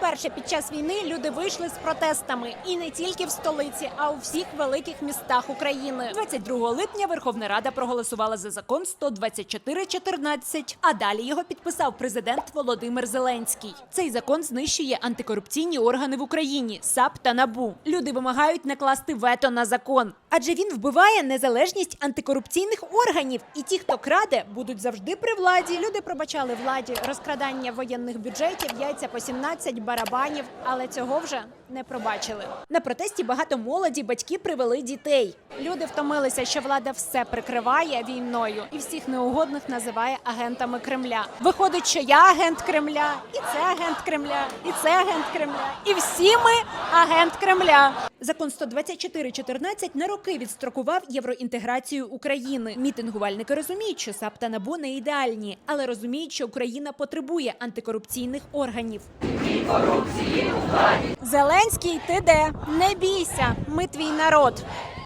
Вперше під час війни люди вийшли з протестами і не тільки в столиці, а у всіх великих містах України. 22 липня Верховна Рада проголосувала за закон 124.14, а далі його підписав президент Володимир Зеленський. Цей закон знищує антикорупційні органи в Україні САП та НАБУ. Люди вимагають накласти вето на закон, адже він вбиває незалежність антикорупційних органів. І ті, хто краде, будуть завжди при владі. Люди пробачали владі розкрадання воєнних бюджетів, яйця по 17, барабанів, але цього вже не пробачили. На протесті багато молоді батьки привели дітей. Люди втомилися, що влада все прикриває війною і всіх неугодних називає агентами Кремля. Виходить, що я агент Кремля, і це агент Кремля, і це агент Кремля, і всі ми агент Кремля. Закон 124.14 на роки відстрокував євроінтеграцію України. Мітингувальники розуміють, що САП та НАБУ не ідеальні, але розуміють, що Україна потребує антикорупційних органів. Зеленський, ти де? Не бійся, ми твій народ.